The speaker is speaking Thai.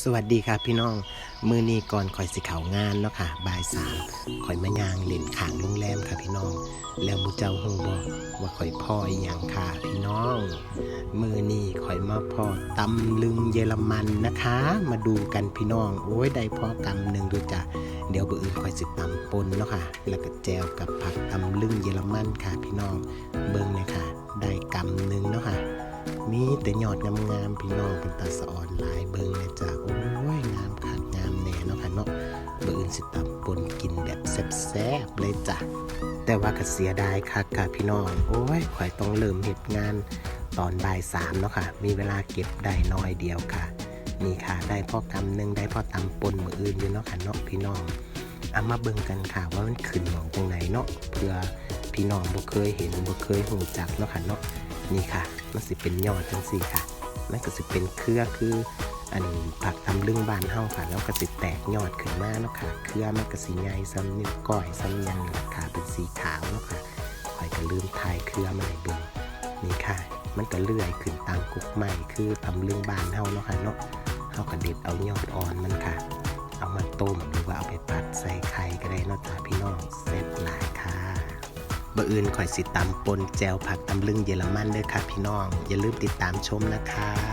สวัสดีค่ะพี่น้อง มือนี้ก่อนข่อยสิเขางานเนาะค่ะบ่ายสามข่อยมายางเล่นขางโรงแรมค่ะพี่น้อง แล้วมูเจ้าฮู้บ่ว่าข่อยพ่ออย่างค่ะพี่น้อง มือนี้ข่อยมาพ่อตำลึงเยอรมันนะคะ มาดูกันพี่น้อง โอ้ยได้พ่อกำหนึ่งดูจ้ะเดี๋ยวเบออื่นข่อยสิตำปนเนาะค่ะ แล้วก็แจวกับผักตำลึงเยอรมันค่ะพี่น้องเบิ่ แต่ยอดงามๆพี่น้องเป็นตาสะอ่อนหลายเบิ่งเลยจ้ะโอ้ยงามคักงามแน่เนาะค่ะเนาะเบิ่งสิตำปนกินแบบแซ่บๆเลยจ้ะแต่ว่าก็เสียดายคักค่ะพี่น้องโอ้ยข่อยต้องเริ่มเหตุงานตอนบ่ายสามเนาะค่ะ มีเวลาเก็บได้น้อยเดียวค่ะนี่ค่ะ ได้พ่อกำหนึ่งได้พ่อตำปนมืออื่นอยู่เนาะค่ะเนาะพี่น้องเอามาเบิ่งกันค่ะว่ามันขึ้นหมองตรงไหนเนาะเพื่อพี่น้องบ่เคยเห็นบ่เคยหูจักเนาะค่ะเนาะ นี่ค่ะ มันสิเป็นยอดจังสี่ค่ะ มันก็สิเป็นเครือคือ อันผักทำลึงบานเฮาค่ะ แล้วก็สิแตกยอดขึ้นมาเนาะค่ะ เครือมันก็สีใหญ่ซ้ำนิ้วก้อยซ้ำยังนี่แหละค่ะเป็นสีขาวเนาะค่ะคอยก็ลืมถ่ายเครือมาให้เบิ่งนี่ค่ะ มันก็เลื่อยขึ้นตามกุกใหม่คือทำลึงบานเฮาเนาะค่ะเนาะเฮาก็เด็ดเอายอดอ่อนมันค่ะ เอามาต้มหรือว่าเอาไปผัดใส่ไข่ก็ได้เนาะจ้าพี่ บะอื่นข่อยสิตำปนแจวผักตำลึงเยอรมันเด้อค่ะพี่น้อง อย่าลืมติดตามชมนะคะ